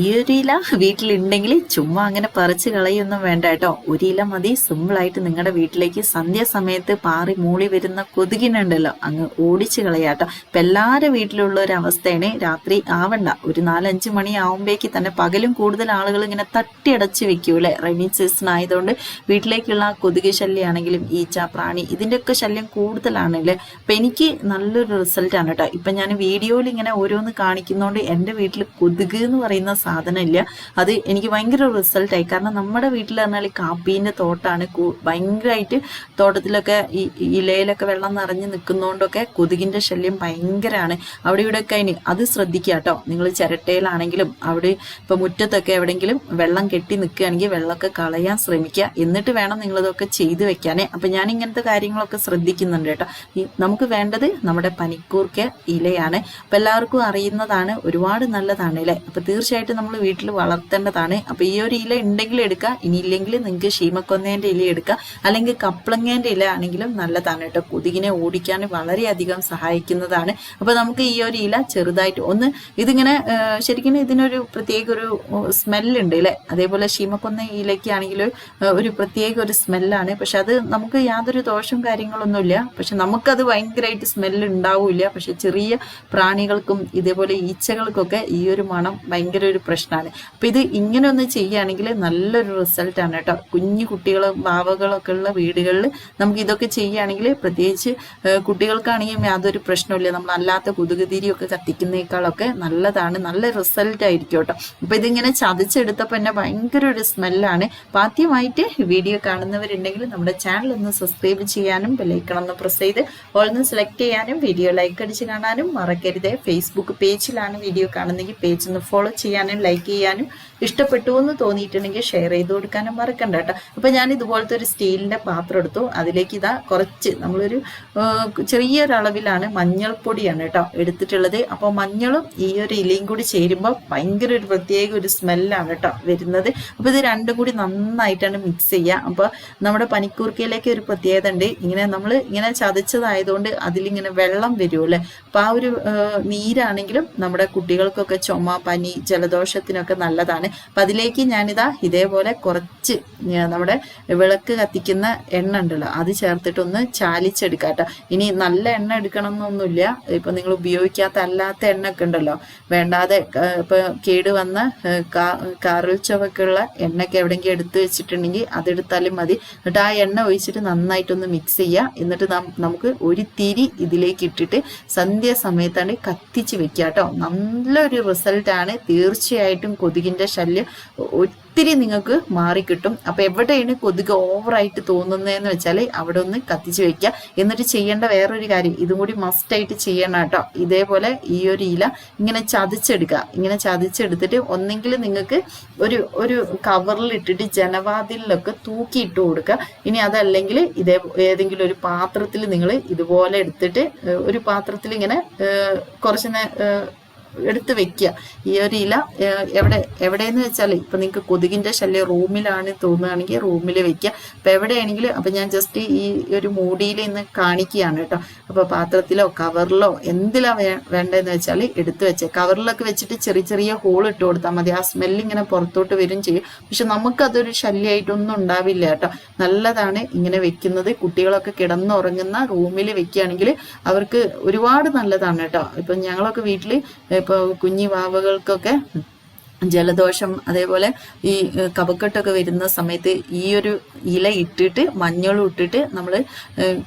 ഈ ഒരു ഇല വീട്ടിലുണ്ടെങ്കിൽ ചുമ്മാ അങ്ങനെ പറിച്ച് കളയൊന്നും വേണ്ട കേട്ടോ. ഒരു ഇല മതി സിമ്പിളായിട്ട് നിങ്ങളുടെ വീട്ടിലേക്ക് സന്ധ്യാസമയത്ത് പാറി മൂളി വരുന്ന കൊതുകിനുണ്ടല്ലോ അങ്ങ് ഓടിച്ച് കളയാട്ടോ ഇപ്പം എല്ലാവരുടെ വീട്ടിലുള്ള ഒരു അവസ്ഥയാണ് രാത്രി ആവണ്ട. ഒരു നാലഞ്ച് മണി ആവുമ്പോഴേക്ക് തന്നെ പകലും കൂടുതൽ ആളുകൾ ഇങ്ങനെ തട്ടിയടച്ച് വെക്കൂലേ റെയിനി സീസൺ ആയതുകൊണ്ട് വീട്ടിലേക്കുള്ള കൊതുക് ശല്യമാണെങ്കിലും ഈച്ച പ്രാണി ഇതിന്റെയൊക്കെ ശല്യം കൂടുതലാണ് അല്ലേ? അപ്പം എനിക്ക് നല്ലൊരു റിസൾട്ടാണ് കേട്ടോ. ഇപ്പം ഞാൻ വീഡിയോയിൽ ഇങ്ങനെ ഓരോന്ന് കാണിക്കുന്നതുകൊണ്ട് എന്റെ വീട്ടിൽ കൊതുക് എന്ന് പറയുന്ന സാധനം ഇല്ല അത് എനിക്ക് ഭയങ്കര റിസൾട്ടായി കാരണം നമ്മുടെ വീട്ടിൽ പറഞ്ഞാൽ ഈ കാപ്പീന്റെ തോട്ടാണ് ഭയങ്കരമായിട്ട് തോട്ടത്തിലൊക്കെ ഈ ഇലയിലൊക്കെ വെള്ളം നിറഞ്ഞ് നിൽക്കുന്നതുകൊണ്ടൊക്കെ കൊതുകിന്റെ ശല്യം ഭയങ്കരമാണ് അവിടെ ഇവിടെ ഒക്കെ അതിന് അത് ശ്രദ്ധിക്കുക കേട്ടോ. നിങ്ങൾ ചിരട്ടയിലാണെങ്കിലും അവിടെ ഇപ്പം മുറ്റത്തൊക്കെ എവിടെയെങ്കിലും വെള്ളം കെട്ടി നിൽക്കുകയാണെങ്കിൽ വെള്ളമൊക്കെ കളയാൻ ശ്രമിക്കുക. എന്നിട്ട് വേണം നിങ്ങളിതൊക്കെ ചെയ്തു വെക്കാനേ. അപ്പം ഞാൻ ഇങ്ങനത്തെ കാര്യങ്ങളൊക്കെ ശ്രദ്ധിക്കുന്നുണ്ട് കേട്ടോ. നമുക്ക് വേണ്ടത് നമ്മുടെ പനിക്കൂർക്ക ഇലയാണ്. അപ്പം എല്ലാവർക്കും അറിയുന്നതാണ് ഒരുപാട് നല്ലതാണ് അല്ലേ? അപ്പം തീർച്ചയായിട്ടും നമ്മൾ വീട്ടിൽ വളർത്തേണ്ടതാണ്. അപ്പം ഈ ഒരു ഇല ഉണ്ടെങ്കിൽ എടുക്കുക ഇനി ഇല്ലെങ്കിൽ നിങ്ങൾക്ക് ക്ഷീമക്കൊന്നേന്റെ ഇല എടുക്കുക അല്ലെങ്കിൽ കപ്ലങ്ങേന്റെ ഇല ആണെങ്കിലും നല്ലതാണ് കേട്ടോ. കൊതുകിനെ ഓടിക്കാൻ വളരെയധികം സഹായിക്കുന്നതാണ്. അപ്പോൾ നമുക്ക് ഈ ഒരു ഇല ചെറുതായിട്ട് ഒന്ന് ഇതിങ്ങനെ ശരിക്കും ഇതിനൊരു പ്രത്യേക ഒരു സ്മെല്ലുണ്ട് അല്ലേ? അതേപോലെ ഷീമക്കൊന്ന ഇലയ്ക്കാണെങ്കിൽ ഒരു പ്രത്യേക ഒരു സ്മെല്ലാണ് പക്ഷെ അത് നമുക്ക് യാതൊരു ദോഷവും കാര്യങ്ങളൊന്നുമില്ല പക്ഷെ നമുക്കത് ഭയങ്കരമായിട്ട് സ്മെല്ല് ഉണ്ടാവില്ല. പക്ഷെ ചെറിയ പ്രാണികൾക്കും ഇതേപോലെ ഈച്ചകൾക്കൊക്കെ ഈ ഒരു മണം ഭയങ്കര ഒരു പ്രശ്നമാണ്. അപ്പം ഇത് ഇങ്ങനെ ഒന്ന് ചെയ്യുകയാണെങ്കിൽ നല്ലൊരു റിസൾട്ടാണ് കേട്ടോ. കുഞ്ഞു കുട്ടികളും ബാവകളൊക്കെ ഉള്ള വീടുകളിൽ നമുക്ക് ഇതൊക്കെ ചെയ്യുകയാണെങ്കിൽ പ്രത്യേകിച്ച് കുട്ടികൾക്കാണെങ്കിൽ യാതൊരു പ്രശ്നമില്ല നമ്മൾ അല്ലാത്ത കൊതുകുതിരിയൊക്കെ കത്തിക്കുന്നേക്കാളൊക്കെ നല്ലതാണ്. നല്ല റിസൾട്ട് ആയിരിക്കും കേട്ടോ. അപ്പം ഇതിങ്ങനെ ചതച്ചെടുത്തപ്പോൾ തന്നെ ഭയങ്കര ഒരു സ്മെല്ലാണ്. അപ്പം ആദ്യമായിട്ട് വീഡിയോ കാണുന്നവരുണ്ടെങ്കിൽ നമ്മുടെ ചാനൽ ഒന്ന് സബ്സ്ക്രൈബ് ചെയ്യാനും ബെല്ലൈക്കണം ഒന്ന് പ്രസ് ചെയ്ത് ഓൾന്ന് സെലക്ട് ചെയ്യാനും വീഡിയോ ലൈക്ക് അടിച്ച് കാണാനും മറക്കരുത്. ഫേസ്ബുക്ക് പേജിലാണ് വീഡിയോ കാണുന്നെങ്കിൽ പേജ് ഒന്ന് ഫോളോ ചെയ്യാനും ലൈക്ക് ചെയ്യാനും ഇഷ്ടപ്പെട്ടു എന്ന് തോന്നിയിട്ടുണ്ടെങ്കിൽ ഷെയർ ചെയ്ത് കൊടുക്കാനും മറക്കണ്ട കേട്ടോ. അപ്പൊ ഞാൻ ഇതുപോലത്തെ ഒരു സ്റ്റീലിന്റെ പാത്രം എടുത്തു. അതിലേക്ക് ഇതാ കുറച്ച് നമ്മളൊരു ചെറിയൊരളവിലാണ് മഞ്ഞൾപ്പൊടിയാണ് കേട്ടോ എടുത്തിട്ടുള്ളത്. അപ്പോൾ മഞ്ഞളും ഈ ഒരു ഇലയും കൂടി ചേരുമ്പോൾ ഭയങ്കര ഒരു പ്രത്യേക ഒരു സ്മെല്ലാണ് കേട്ടോ വരുന്നത്. അപ്പോൾ ഇത് രണ്ടും കൂടി നന്നായിട്ടാണ് മിക്സ് ചെയ്യുക. അപ്പോൾ നമ്മുടെ പനിക്കൂർക്കയിലേക്ക് ഒരു പ്രത്യേകത ഉണ്ട്. ഇങ്ങനെ നമ്മൾ ഇങ്ങനെ ചതച്ചതായതുകൊണ്ട് അതിലിങ്ങനെ വെള്ളം വരുമല്ലേ? അപ്പോൾ ആ ഒരു നീരാണെങ്കിലും നമ്മുടെ കുട്ടികൾക്കൊക്കെ ചുമ പനി ജലദോഷത്തിനൊക്കെ നല്ലതാണ്. അപ്പം അതിലേക്ക് ഞാനിതാ ഇതേപോലെ കുറച്ച് നമ്മുടെ വിളക്ക് കത്തിക്കുന്ന എണ്ണ ഉണ്ടല്ലോ അത് ചേർത്തിട്ടൊന്ന് ചാലിച്ചെടുക്കാം കേട്ടോ ഇനി നല്ല എണ്ണ എടുക്കണം എന്നൊന്നുമില്ല ഇപ്പം നിങ്ങൾ ഉപയോഗിക്കാത്ത അല്ലാത്ത എണ്ണ ഉണ്ടല്ലോ. വേണ്ടാതെ ഇപ്പം ഇപ്പൊ കേട് വന്ന കാറിൽ ചുവക്കുള്ള എണ്ണയൊക്കെ എവിടെയെങ്കിലും എടുത്ത് വെച്ചിട്ടുണ്ടെങ്കിൽ അതെടുത്താലും മതി. എന്നിട്ട് ആ എണ്ണ ഒഴിച്ചിട്ട് നന്നായിട്ടൊന്ന് മിക്സ് ചെയ്യുക എന്നിട്ട് നമുക്ക് ഒരു തിരി ഇതിലേക്ക് ഇട്ടിട്ട് സന്ധ്യാസമയത്താണ് കത്തിച്ച് വെക്കുക കേട്ടോ നല്ലൊരു റിസൾട്ടാണ് തീർച്ചയായിട്ടും കൊതുകിന്റെ ശല്യം ഒത്തിരി നിങ്ങൾക്ക് മാറിക്കിട്ടും. അപ്പോൾ എവിടെയാണ് കൊതുക് ഓവറായിട്ട് തോന്നുന്നതെന്ന് വെച്ചാൽ അവിടെ ഒന്ന് കത്തിച്ച് വെക്കുക. എന്നിട്ട് ചെയ്യേണ്ട വേറൊരു കാര്യം ഇതും കൂടി മസ്റ്റ് ആയിട്ട് ചെയ്യണം കേട്ടോ. ഇതേപോലെ ഈ ഒരു ഇല ഇങ്ങനെ ചതിച്ചെടുക്കുക. ഇങ്ങനെ ചതിച്ചെടുത്തിട്ട് ഒന്നെങ്കിൽ നിങ്ങൾക്ക് ഒരു ഒരു കവറിൽ ഇട്ടിട്ട് ജനവാതിലിലൊക്കെ തൂക്കിയിട്ട് കൊടുക്കുക. ഇനി അതല്ലെങ്കിൽ ഇതേ ഏതെങ്കിലും ഒരു പാത്രത്തിൽ നിങ്ങൾ ഇതുപോലെ എടുത്തിട്ട് ഒരു പാത്രത്തിൽ ഇങ്ങനെ കുറച്ച് എടുത്ത് വെക്കുക. ഈ ഒരു ഇല എവിടെ എവിടെയെന്ന് വെച്ചാൽ ഇപ്പം നിങ്ങൾക്ക് കൊതുകിന്റെ ശല്യം റൂമിലാണ് തോന്നുകയാണെങ്കിൽ റൂമിൽ വെക്കുക. അപ്പം എവിടെയാണെങ്കിലും അപ്പം ഞാൻ ജസ്റ്റ് ഈ ഒരു മൂടിയിൽ ഇന്ന് കാണിക്കുകയാണ് കേട്ടോ. അപ്പോൾ പാത്രത്തിലോ കവറിലോ എന്തിലാ വേ വേണ്ടതെന്ന് വെച്ചാൽ എടുത്ത് വെച്ചേ. കവറിലൊക്കെ വെച്ചിട്ട് ചെറിയ ചെറിയ ഹോൾ ഇട്ട് കൊടുത്താൽ മതി. ആ സ്മെല്ല് ഇങ്ങനെ പുറത്തോട്ട് വരും ചെയ്യും. പക്ഷെ നമുക്കതൊരു ശല്യമായിട്ടൊന്നും ഉണ്ടാവില്ല കേട്ടോ. നല്ലതാണ് ഇങ്ങനെ വെക്കുന്നത്. കുട്ടികളൊക്കെ കിടന്നുറങ്ങുന്ന റൂമിൽ വെക്കുകയാണെങ്കിൽ അവർക്ക് ഒരുപാട് നല്ലതാണ് കേട്ടോ. ഇപ്പം ഞങ്ങളൊക്കെ വീട്ടിൽ ഇപ്പോൾ കുഞ്ഞി വാവകൾക്കൊക്കെ ജലദോഷം അതേപോലെ ഈ കപക്കെട്ടൊക്കെ വരുന്ന സമയത്ത് ഈ ഒരു ഇല ഇട്ടിട്ട് മഞ്ഞളും ഇട്ടിട്ട് നമ്മൾ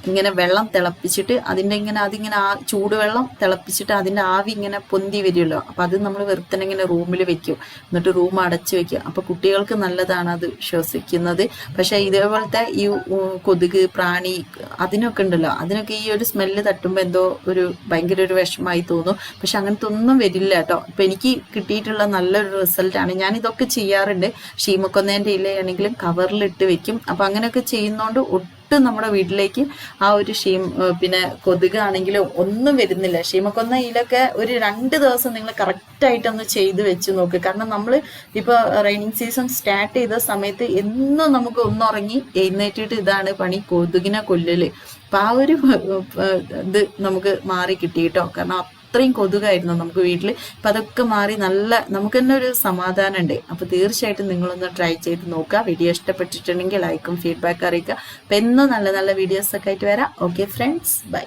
ഇങ്ങനെ വെള്ളം തിളപ്പിച്ചിട്ട് അതിന്റെ ഇങ്ങനെ അതിങ്ങനെ ആ ചൂടുവെള്ളം തിളപ്പിച്ചിട്ട് അതിന്റെ ആവി ഇങ്ങനെ പൊന്തി വരുമല്ലോ. അപ്പം അത് നമ്മൾ വെറുതെ ഇങ്ങനെ റൂമിൽ വെക്കും. എന്നിട്ട് റൂം അടച്ച് വെക്കും. അപ്പോൾ കുട്ടികൾക്ക് നല്ലതാണ് അത് ശ്വസിക്കുന്നത്. പക്ഷേ ഇതേപോലത്തെ ഈ കൊതുക് പ്രാണി അതിനൊക്കെ ഉണ്ടല്ലോ. അതിനൊക്കെ ഈ ഒരു സ്മെല്ല് തട്ടുമ്പോൾ എന്തോ ഒരു ഭയങ്കര ഒരു വിഷമായി തോന്നും. പക്ഷെ അങ്ങനത്തെ ഒന്നും വരില്ല കേട്ടോ. ഇപ്പം എനിക്ക് കിട്ടിയിട്ടുള്ള നല്ലൊരു റിസൾട്ടാണ് ഞാൻ ഇതൊക്കെ ചെയ്യാറുണ്ട്. ഷീമക്കൊന്നേന്റെ ഇലയാണെങ്കിലും കവറിലിട്ട് വെക്കും. അപ്പം അങ്ങനെയൊക്കെ ചെയ്യുന്നതുകൊണ്ട് ഒട്ടും നമ്മുടെ വീട്ടിലേക്ക് ആ ഒരു ഷീം പിന്നെ കൊതുകാണെങ്കിലും ഒന്നും വരുന്നില്ല. ഷീമക്കൊന്ന ഇലൊക്കെ ഒരു രണ്ട് ദിവസം നിങ്ങൾ കറക്റ്റായിട്ടൊന്ന് ചെയ്ത് വെച്ച് നോക്ക്. കാരണം നമ്മൾ ഇപ്പോൾ റെയിനിങ് സീസൺ സ്റ്റാർട്ട് ചെയ്ത സമയത്ത് എന്നും നമുക്ക് ഒന്നുറങ്ങി എഴുന്നേറ്റിട്ട് ഇതാണ് പണി കൊതുകിനെ കൊല്ലല്. അപ്പം ആ ഒരു ഇത് നമുക്ക് മാറി കിട്ടി കേട്ടോ. കാരണം അത്രയും കൊതുകായിരുന്നു നമുക്ക് വീട്ടിൽ അപ്പം അതൊക്കെ മാറി നല്ല നമുക്ക് തന്നെ ഒരു സമാധാനം ഉണ്ട് അപ്പോൾ തീർച്ചയായിട്ടും നിങ്ങളൊന്ന് ട്രൈ ചെയ്ത് നോക്കുക. വീഡിയോ ഇഷ്ടപ്പെട്ടിട്ടുണ്ടെങ്കിൽ ലൈക്കും ഫീഡ്ബാക്ക് അറിയിക്കുക. അപ്പം എന്നും നല്ല നല്ല വീഡിയോസൊക്കെ ആയിട്ട് വരാം. Okay friends bye